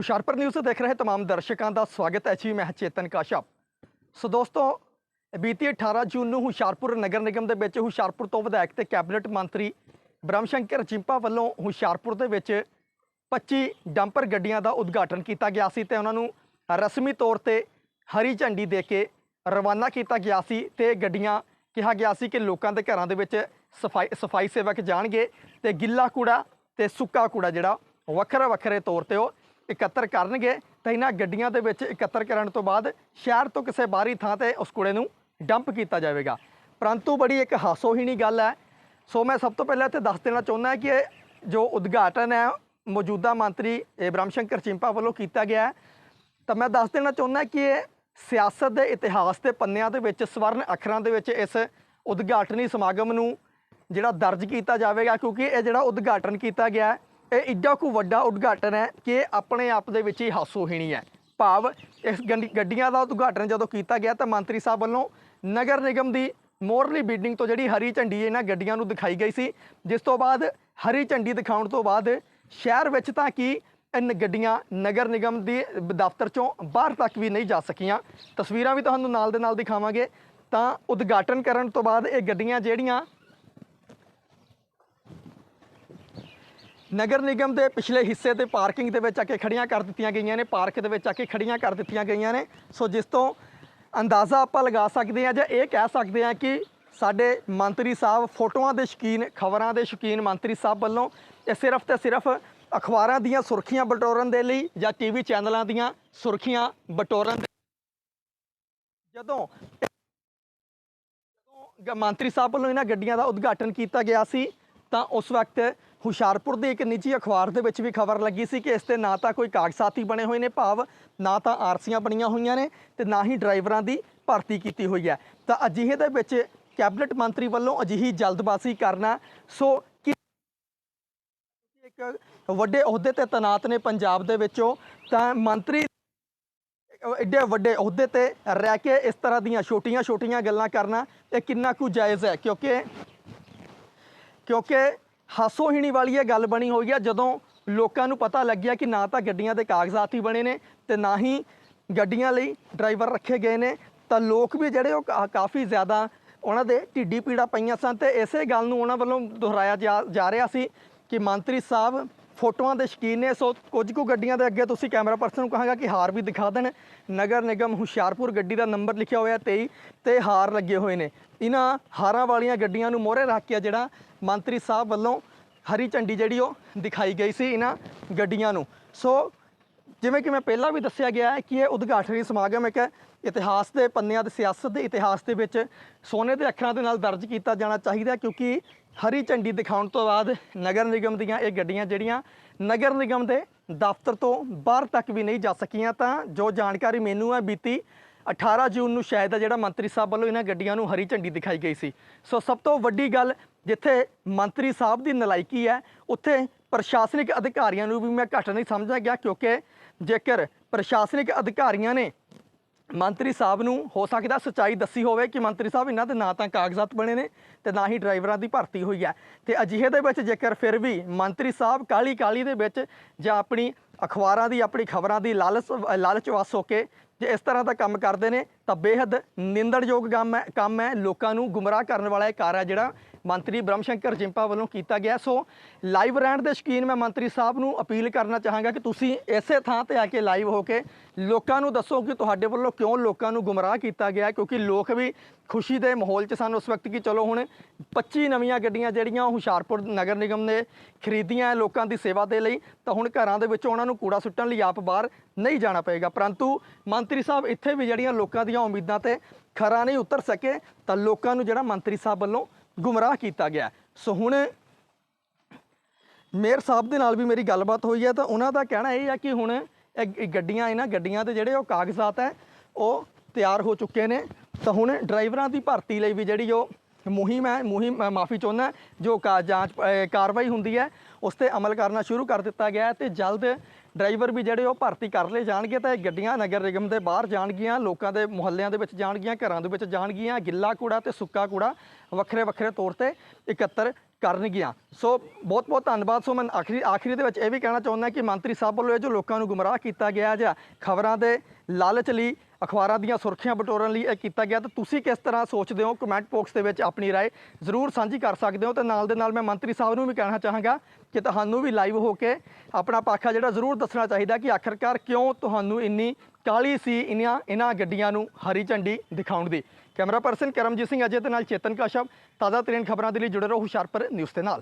Hoshiarpur news ਦੇਖ ਰਹੇ तमाम ਦਰਸ਼ਕਾਂ ਦਾ ਸਵਾਗਤ ਹੈ ਜੀ ਮੈਂ ਹਾਂ ਚੇਤਨ ਕਾਸ਼ਪ ਸੋ ਦੋਸਤੋ ਬੀਤੀ 18 ਜੂਨ ਨੂੰ ਹੁਸ਼ਿਆਰਪੁਰ ਨਗਰ ਨਿਗਮ ਦੇ ਵਿੱਚ ਹੁਸ਼ਿਆਰਪੁਰ ਤੋਂ ਵਿਧਾਇਕ ਤੇ ਕੈਬਨਿਟ ਮੰਤਰੀ ਬ੍ਰਹਮ ਸ਼ੰਕਰ ਚਿੰਪਾ ਵੱਲੋਂ ਹੁਸ਼ਿਆਰਪੁਰ ਦੇ ਵਿੱਚ 25 ਡੰਪਰ ਗੱਡੀਆਂ ਦਾ ਉਦਘਾਟਨ ਕੀਤਾ ਗਿਆ ਸੀ ਤੇ ਉਹਨਾਂ ਨੂੰ ਰਸਮੀ ਤੌਰ ਤੇ ਹਰੀ ਝੰਡੀ ਦੇ ਕੇ ਰਵਾਨਾ ਕੀਤਾ ਗਿਆ ਸੀ ਤੇ ਇਹ ਗੱਡੀਆਂ ਕਿਹਾ ਗਿਆ ਸੀ ਕਿ ਲੋਕਾਂ ਦੇ ਘਰਾਂ ਦੇ ਵਿੱਚ ਸਫਾਈ ਸਫਾਈ ਸੇਵਕ ਜਾਣਗੇ ਤੇ ਗਿੱਲਾ ਕੂੜਾ ਤੇ ਸੁੱਕਾ ਕੂੜਾ ਜਿਹੜਾ ਵੱਖਰੇ ਵੱਖਰੇ ਤੌਰ ਤੇ ਉਹ ਇਕੱਤਰ ਕਰਨਗੇ, ਤਾਂ ਇਹਨਾਂ ਗੱਡੀਆਂ ਦੇ ਵਿੱਚ ਇਕੱਤਰ ਕਰਨ ਤੋਂ ਬਾਅਦ ਸ਼ਹਿਰ ਤੋਂ ਕਿਸੇ ਬਾਹਰੀ ਥਾਂ ਤੇ ਉਸ ਕੂੜੇ ਨੂੰ ਡੰਪ ਕੀਤਾ ਜਾਵੇਗਾ। ਪਰੰਤੂ ਬੜੀ ਇੱਕ ਹਾਸੋਹੀਣੀ ਗੱਲ ਹੈ। ਸੋ ਮੈਂ ਸਭ ਤੋਂ ਪਹਿਲਾਂ ਇੱਥੇ ਦੱਸ ਦੇਣਾ ਚਾਹੁੰਦਾ ਕਿ ਜੋ ਉਦਘਾਟਨ ਹੈ, ਮੌਜੂਦਾ ਮੰਤਰੀ ਇਹ ਬ੍ਰਹਮ ਸ਼ੰਕਰ ਚਿੰਪਾ ਵੱਲੋਂ ਕੀਤਾ ਗਿਆ ਤਾਂ ਮੈਂ ਦੱਸ ਦੇਣਾ ਚਾਹੁੰਦਾ ਕਿ ਇਹ ਸਿਆਸਤ ਦੇ ਇਤਿਹਾਸ ਦੇ ਪੰਨਿਆਂ ਦੇ ਵਿੱਚ, ਸਵਰਨ ਅੱਖਰਾਂ ਦੇ ਵਿੱਚ ਇਸ ਉਦਘਾਟਨੀ ਸਮਾਗਮ ਨੂੰ ਜਿਹੜਾ ਦਰਜ ਕੀਤਾ ਜਾਵੇਗਾ, ਕਿਉਂਕਿ ਇਹ ਜਿਹੜਾ ਉਦਘਾਟਨ ਕੀਤਾ ਗਿਆ ਇਹ ਇੱਡਾ ਕੁ ਵੱਡਾ ਉਦਘਾਟਨ ਹੈ ਕਿ ਆਪਣੇ ਆਪ ਦੇ ਵਿੱਚ ਹੀ ਹਾਸੋਹੀਣੀ ਹੈ। ਭਾਵ ਇਸ ਗੰਡੀ- ਗੱਡੀਆਂ ਦਾ ਉਦਘਾਟਨ ਜਦੋਂ ਕੀਤਾ ਗਿਆ ਤਾਂ ਮੰਤਰੀ ਸਾਹਿਬ ਵੱਲੋਂ ਨਗਰ ਨਿਗਮ ਦੀ ਮੋਰਲੀ ਬਿਲਡਿੰਗ ਤੋਂ ਜਿਹੜੀ ਹਰੀ ਝੰਡੀ ਇਹਨਾਂ ਗੱਡੀਆਂ ਨੂੰ ਦਿਖਾਈ ਗਈ ਸੀ, ਜਿਸ ਤੋਂ ਬਾਅਦ ਹਰੀ ਝੰਡੀ ਦਿਖਾਉਣ ਤੋਂ ਬਾਅਦ ਸ਼ਹਿਰ ਵਿੱਚ ਤਾਂ ਕੀ ਇਨ ਗੱਡੀਆਂ ਨਗਰ ਨਿਗਮ ਦੇ ਦਫ਼ਤਰ ਚੋਂ ਬਾਹਰ ਤੱਕ ਵੀ ਨਹੀਂ ਜਾ ਸਕੀਆਂ। ਤਸਵੀਰਾਂ ਵੀ ਤੁਹਾਨੂੰ ਨਾਲ ਦੇ ਨਾਲ ਦਿਖਾਵਾਂਗੇ। ਤਾਂ ਉਦਘਾਟਨ ਕਰਨ ਤੋਂ ਬਾਅਦ ਇਹ ਗੱਡੀਆਂ ਜਿਹੜੀਆਂ ਨਗਰ ਨਿਗਮ ਦੇ ਪਿਛਲੇ ਹਿੱਸੇ ਤੇ ਪਾਰਕਿੰਗ ਦੇ ਵਿੱਚ ਆ ਕੇ ਖੜੀਆਂ ਕਰ ਦਿੱਤੀਆਂ ਗਈਆਂ ਨੇ, ਪਾਰਕ ਦੇ ਵਿੱਚ ਆ ਕੇ ਖੜੀਆਂ ਕਰ ਦਿੱਤੀਆਂ ਗਈਆਂ ਨੇ। ਸੋ ਜਿਸ ਤੋਂ ਅੰਦਾਜ਼ਾ ਆਪਾਂ ਲਗਾ ਸਕਦੇ ਹਾਂ ਜਾਂ ਇਹ ਕਹਿ ਸਕਦੇ ਹਾਂ ਕਿ ਸਾਡੇ ਮੰਤਰੀ ਸਾਹਿਬ ਫੋਟੋਆਂ ਦੇ ਸ਼ੌਕੀਨ, ਖਬਰਾਂ ਦੇ ਸ਼ੌਕੀਨ ਮੰਤਰੀ ਸਾਹਿਬ ਵੱਲੋਂ ਇਹ ਸਿਰਫ ਤੇ ਸਿਰਫ ਅਖਬਾਰਾਂ ਦੀਆਂ ਸੁਰਖੀਆਂ ਬਟੋਰਨ ਦੇ ਲਈ ਜਾਂ ਟੀਵੀ ਚੈਨਲਾਂ ਦੀਆਂ ਸੁਰਖੀਆਂ ਬਟੋਰਨ ਦੇ ਜਦੋਂ ਜਦੋਂ ਗ- ਮੰਤਰੀ ਸਾਹਿਬ ਵੱਲੋਂ ਇਹਨਾਂ ਗੱਡੀਆਂ ਦਾ ਉਦਘਾਟਨ ਕੀਤਾ ਗਿਆ ਸੀ, ਤਾਂ ਉਸ ਵਕਤ ਹੁਸ਼ਿਆਰਪੁਰ ਦੇ ਇੱਕ ਨਿੱਜੀ ਅਖਬਾਰ ਦੇ ਵਿੱਚ ਵੀ ਖਬਰ ਲੱਗੀ ਸੀ ਕਿ ਇਸ ਤੇ ਨਾ ਤਾਂ ਕੋਈ ਕਾਗਜ਼ਾਤੀ ਬਣੇ ਹੋਏ ਨੇ ਭਾਵ, ਨਾ ਤਾਂ ਆਰਸੀਆਂ ਬਣੀਆਂ ਹੋਈਆਂ ਨੇ ਤੇ ਨਾ ਹੀ ਡਰਾਈਵਰਾਂ ਦੀ ਭਰਤੀ ਕੀਤੀ ਹੋਈ ਹੈ। ਤਾਂ ਅਜਿਹੇ ਦੇ ਵਿੱਚ ਕੈਬਨਿਟ ਮੰਤਰੀ ਵੱਲੋਂ ਅਜਿਹੀ ਜਲਦਬਾਜ਼ੀ ਕਰਨਾ, ਸੋ ਕਿ ਇੱਕ ਵੱਡੇ ਅਹੁਦੇ ਤੇ ਤੈਨਾਤ ਨੇ ਪੰਜਾਬ ਦੇ ਵਿੱਚੋਂ, ਤਾਂ ਮੰਤਰੀ ਐਡੇ ਵੱਡੇ ਅਹੁਦੇ ਤੇ ਰਹਿ ਕੇ ਇਸ ਤਰ੍ਹਾਂ ਦੀਆਂ ਛੋਟੀਆਂ-ਛੋਟੀਆਂ ਗੱਲਾਂ ਕਰਨਾ, ਇਹ ਕਿੰਨਾ ਕੁ ਜਾਇਜ਼ ਹੈ? ਕਿਉਂਕਿ ਕਿਉਂਕਿ ਹਾਸੋਹੀਣੀ ਵਾਲੀ ਇਹ ਗੱਲ ਬਣੀ ਹੋਈ ਹੈ ਜਦੋਂ ਲੋਕਾਂ ਨੂੰ ਪਤਾ ਲੱਗਿਆ ਕਿ ਨਾ ਤਾਂ ਗੱਡੀਆਂ ਦੇ ਕਾਗਜ਼ਾਤ ਹੀ ਬਣੇ ਨੇ ਤੇ ਨਾ ਹੀ ਗੱਡੀਆਂ ਲਈ ਡਰਾਈਵਰ ਰੱਖੇ ਗਏ ਨੇ, ਤਾਂ ਲੋਕ ਵੀ ਜਿਹੜੇ ਉਹ ਕਾ- ਕਾਫੀ ਜ਼ਿਆਦਾ ਉਹਨਾਂ ਦੇ ਢਿੱਡੀ ਪੀੜਾ ਪਈਆਂ ਸਨ ਤੇ ਇਸੇ ਗੱਲ ਨੂੰ ਉਹਨਾਂ ਵੱਲੋਂ ਦੁਹਰਾਇਆ ਜਾ ਜਾ ਰਿਹਾ ਸੀ ਕਿ ਮੰਤਰੀ ਸਾਹਿਬ ਫੋਟੋਆਂ ਦੇ ਸ਼ੌਕੀਨ ਨੇ, ਸੋ ਕੁਝ ਕੁ ਗੱਡੀਆਂ ਦੇ ਅੱਗੇ ਤੁਸੀਂ ਕੈਮਰਾ ਪਰਸਨ ਨੂੰ ਕਹਾਂਗਾ ਕਿ ਹਾਰ ਵੀ ਦਿਖਾ ਦੇਣ। ਨਗਰ ਨਿਗਮ ਹੁਸ਼ਿਆਰਪੁਰ ਗੱਡੀ ਦਾ ਨੰਬਰ ਲਿਖਿਆ ਹੋਇਆ 23 ਤੇ ਹਾਰ ਲੱਗੇ ਹੋਏ ਨੇ। ਇਹਨਾਂ ਹਾਰਾਂ ਵਾਲੀਆਂ ਗੱਡੀਆਂ ਨੂੰ ਮੋਹਰੇ ਰੱਖ ਕੇ ਜਿਹੜਾ ਮੰਤਰੀ ਸਾਹਿਬ ਵੱਲੋਂ ਹਰੀ ਝੰਡੀ ਜਿਹੜੀ ਉਹ ਦਿਖਾਈ ਗਈ ਸੀ ਇਹਨਾਂ ਗੱਡੀਆਂ ਨੂੰ। ਸੋ ਜਿਵੇਂ ਕਿ ਮੈਂ ਪਹਿਲਾਂ ਵੀ ਦੱਸਿਆ ਗਿਆ ਹੈ ਕਿ ਇਹ ਉਦਘਾਟਨੀ ਸਮਾਗਮ ਇੱਕ ਇਤਿਹਾਸ ਦੇ ਪੰਨਿਆਂ ਦੇ ਸਿਆਸਤ ਦੇ ਇਤਿਹਾਸ ਦੇ ਵਿੱਚ ਸੋਨੇ ਦੇ ਅੱਖਰਾਂ ਦੇ ਨਾਲ ਦਰਜ ਕੀਤਾ ਜਾਣਾ ਚਾਹੀਦਾ ਕਿਉਂਕਿ ਹਰੀ ਝੰਡੀ ਦਿਖਾਉਣ ਤੋਂ ਬਾਅਦ ਨਗਰ ਨਿਗਮ ਦੀਆਂ ਇਹ ਗੱਡੀਆਂ ਜਿਹੜੀਆਂ ਨਗਰ ਨਿਗਮ ਦੇ ਦਫ਼ਤਰ ਤੋਂ ਬਾਹਰ ਤੱਕ ਵੀ ਨਹੀਂ ਜਾ ਸਕੀਆਂ ਤਾਂ ਜੋ ਜਾਣਕਾਰੀ ਮੈਨੂੰ ਹੈ, ਬੀਤੀ 18 ਜੂਨ ਨੂੰ ਸ਼ਾਇਦ ਆ ਜਿਹੜਾ ਮੰਤਰੀ ਸਾਹਿਬ ਵੱਲੋਂ ਇਹਨਾਂ ਗੱਡੀਆਂ ਨੂੰ ਹਰੀ ਝੰਡੀ ਦਿਖਾਈ ਗਈ ਸੀ। ਸੋ ਸਭ ਤੋਂ ਵੱਡੀ ਗੱਲ ਜਿੱਥੇ ਮੰਤਰੀ ਸਾਹਿਬ ਦੀ ਨਲਾਇਕੀ ਹੈ, ਉੱਥੇ ਪ੍ਰਸ਼ਾਸਨਿਕ ਅਧਿਕਾਰੀਆਂ ਨੂੰ ਵੀ ਮੈਂ ਘੱਟ ਨਹੀਂ ਸਮਝਿਆ ਗਿਆ ਕਿਉਂਕਿ ਜੇਕਰ ਪ੍ਰਸ਼ਾਸਨਿਕ ਅਧਿਕਾਰੀਆਂ ਨੇ ਮੰਤਰੀ ਸਾਹਿਬ ਨੂੰ ਹੋ ਸਕਦਾ ਸੱਚਾਈ ਦੱਸੀ ਹੋਵੇ ਕਿ ਮੰਤਰੀ ਸਾਹਿਬ ਇਹਨਾਂ ਦੇ ਨਾ ਤਾਂ ਕਾਗਜ਼ਾਤ ਬਣੇ ਨੇ ਤੇ ਨਾ ਹੀ ਡਰਾਈਵਰਾਂ ਦੀ ਭਰਤੀ ਹੋਈ ਹੈ। ਤੇ ਅਜਿਹੇ ਦੇ ਵਿੱਚ ਜੇਕਰ ਫਿਰ ਵੀ ਮੰਤਰੀ ਸਾਹਿਬ ਕਾਲੀ ਕਾਲੀ ਦੇ ਵਿੱਚ ਜਾਂ ਆਪਣੀ ਅਖਬਾਰਾਂ ਦੀ, ਆਪਣੀ ਖਬਰਾਂ ਦੀ ਲਾਲਚ ਲਾਲਚ ਵਸ ਹੋ ਕੇ ਜੇ ਇਸ ਤਰ੍ਹਾਂ ਦਾ ਕੰਮ ਕਰਦੇ ਨੇ, ਤਾਂ ਬੇਹੱਦ ਨਿੰਦਣਯੋਗ ਕੰਮ ਹੈ ਕੰਮ ਹੈ। ਲੋਕਾਂ ਨੂੰ ਗੁੰਮਰਾਹ ਕਰਨ ਵਾਲਾ ਇਹ ਕਾਰ ਹੈ ਜਿਹੜਾ ਮੰਤਰੀ ਬ੍ਰਹਮ ਸ਼ੰਕਰ ਜਿੰਪਾ ਵੱਲੋਂ ਕੀਤਾ ਗਿਆ। ਸੋ ਲਾਈਵ ਰਹਿਣ ਦੇ ਸ਼ੌਕੀਨ ਮੈਂ ਮੰਤਰੀ ਸਾਹਿਬ ਨੂੰ ਅਪੀਲ ਕਰਨਾ ਚਾਹਾਂਗਾ ਕਿ ਤੁਸੀਂ ਇਸੇ ਥਾਂ ਤੇ ਆ ਕੇ ਲਾਈਵ ਹੋ ਕੇ ਲੋਕਾਂ ਨੂੰ ਦੱਸੋ ਕਿ ਤੁਹਾਡੇ ਵੱਲੋਂ ਕਿਉਂ ਲੋਕਾਂ ਨੂੰ ਗੁੰਮਰਾਹ ਕੀਤਾ ਗਿਆ ਕਿਉਂਕਿ ਲੋਕ ਵੀ ਖੁਸ਼ੀ ਦੇ ਮਾਹੌਲ 'ਚ ਸਨ ਉਸ ਵਕਤ ਕਿ ਚਲੋ ਹੁਣ 25 ਨਵੀਆਂ ਗੱਡੀਆਂ ਜਿਹੜੀਆਂ ਉਹ ਹੁਸ਼ਿਆਰਪੁਰ ਨਗਰ ਨਿਗਮ ਨੇ ਖਰੀਦੀਆਂ ਲੋਕਾਂ ਦੀ ਸੇਵਾ ਦੇ ਲਈ, ਤਾਂ ਹੁਣ ਘਰਾਂ ਦੇ ਵਿੱਚ ਉਹਨਾਂ ਨੂੰ ਕੂੜਾ ਸੁੱਟਣ ਲਈ ਆਪ ਬਾਹਰ ਨਹੀਂ ਜਾਣਾ ਪਏਗਾ। ਪਰੰਤੂ ਮੰਤਰੀ ਸਾਹਿਬ ਇੱਥੇ ਵੀ ਜਿਹੜੀਆਂ ਲੋਕਾਂ ਦੀਆਂ ਉਮੀਦਾਂ ਤੇ ਖਰਾ ਨਹੀਂ ਉਤਰ ਸਕੇ, ਤਾਂ ਲੋਕਾਂ ਨੂੰ ਜਿਹੜਾ ਮੰਤਰੀ ਸਾਹਿਬ ਵੱਲੋਂ ਗੁੰਮਰਾਹ ਕੀਤਾ ਗਿਆ ਸੋ ਹੁਣ ਮੇਅਰ ਸਾਹਿਬ ਦੇ ਨਾਲ ਵੀ ਮੇਰੀ ਗੱਲਬਾਤ ਹੋਈ ਹੈ, ਤਾਂ ਉਹਨਾਂ ਦਾ ਕਹਿਣਾ ਇਹ ਹੈ ਕਿ ਹੁਣ ਇਹ ਗੱਡੀਆਂ, ਇਹਨਾਂ ਗੱਡੀਆਂ ਦੇ ਜਿਹੜੇ ਉਹ ਕਾਗਜ਼ਾਤ ਹੈ, ਉਹ ਤਿਆਰ ਹੋ ਚੁੱਕੇ ਨੇ। ਤਾਂ ਹੁਣ ਡਰਾਈਵਰਾਂ ਦੀ ਭਰਤੀ ਲਈ ਵੀ ਜਿਹੜੀ ਉਹ ਮੁਹਿੰਮ ਹੈ, ਮੁਹਿੰਮ ਮਾਫੀ ਚਾਹੁੰਦਾ ਜੋ ਜਾਂਚ ਕਾਰਵਾਈ ਹੁੰਦੀ ਹੈ, ਉਸ ਤੇ ਅਮਲ ਕਰਨਾ ਸ਼ੁਰੂ ਕਰ ਦਿੱਤਾ ਗਿਆ ਹੈ ਤੇ ਜਲਦ ਡਰਾਈਵਰ ਵੀ ਜਿਹੜੇ ਉਹ ਭਰਤੀ ਕਰ ਲਏ ਜਾਣਗੇ ਤਾਂ ਇਹ ਗੱਡੀਆਂ ਨਗਰ ਨਿਗਮ ਦੇ ਬਾਹਰ ਜਾਣਗੀਆਂ, ਲੋਕਾਂ ਦੇ ਮੁਹੱਲਿਆਂ ਦੇ ਵਿੱਚ ਜਾਣਗੀਆਂ, ਘਰਾਂ ਦੇ ਵਿੱਚ ਜਾਣਗੀਆਂ, ਗਿੱਲਾ ਕੂੜਾ ਤੇ ਸੁੱਕਾ ਕੂੜਾ ਵੱਖਰੇ ਵੱਖਰੇ ਤੌਰ ਤੇ ਇਕੱਤਰ ਕਰਨਗੀਆਂ। ਸੋ ਬਹੁਤ ਬਹੁਤ ਧੰਨਵਾਦ। ਸੋ ਮੈਂ ਆਖਰੀ ਆਖਰੀ ਦੇ ਵਿੱਚ ਇਹ ਵੀ ਕਹਿਣਾ ਚਾਹੁੰਦਾ ਕਿ ਮੰਤਰੀ ਸਾਹਿਬ ਵੱਲੋਂ ਇਹ ਜੋ ਲੋਕਾਂ ਨੂੰ ਗੁੰਮਰਾਹ ਕੀਤਾ ਗਿਆ ਜਾਂ ਖਬਰਾਂ ਦੇ ਲਾਲਚ ਲਈ ਅਖਬਾਰਾਂ ਦੀਆਂ ਸੁਰਖੀਆਂ ਬਟੋਰਨ ਲਈ ਇਹ ਕੀਤਾ ਗਿਆ ਤਾਂ ਤੁਸੀਂ ਕਿਸ ਤਰ੍ਹਾਂ ਸੋਚਦੇ ਹੋ ਕਮੈਂਟ ਬਾਕਸ ਦੇ ਵਿੱਚ ਆਪਣੀ رائے ਜ਼ਰੂਰ ਸਾਂਝੀ ਕਰ ਸਕਦੇ ਹੋ ਤੇ ਨਾਲ ਦੇ ਨਾਲ ਮੈਂ ਮੰਤਰੀ ਸਾਹਿਬ ਨੂੰ ਵੀ ਕਹਿਣਾ ਚਾਹਾਂਗਾ ਕਿ ਤੁਹਾਨੂੰ ਵੀ ਲਾਈਵ ਹੋ ਕੇ ਆਪਣਾ ਪਾਖਾ ਜਿਹੜਾ ਜ਼ਰੂਰ ਦੱਸਣਾ ਚਾਹੀਦਾ ਕਿ ਆਖਰਕਾਰ ਕਿਉਂ ਤੁਹਾਨੂੰ ਇੰਨੀ ਕਾਲੀ ਸੀ ਇਨ੍ਹਾਂ ਇਹਨਾਂ ਗੱਡੀਆਂ ਨੂੰ ਹਰੀ ਝੰਡੀ ਦਿਖਾਉਣ ਦੀ ਕੈਮਰਾ ਪਰਸਨ ਕਰਮਜੀਤ ਸਿੰਘ ਅਜੇ ਦੇ ਨਾਲ ਚੇਤਨ ਕਾਸ਼ਪ ਤਾਜ਼ਾ ਤਰੀਨ ਖਬਰਾਂ ਦੇ ਲਈ ਜੁੜੇ ਰਹੋ ਹੁਸ਼ਿਆਰਪੁਰ ਨਿਊਜ਼ ਦੇ ਨਾਲ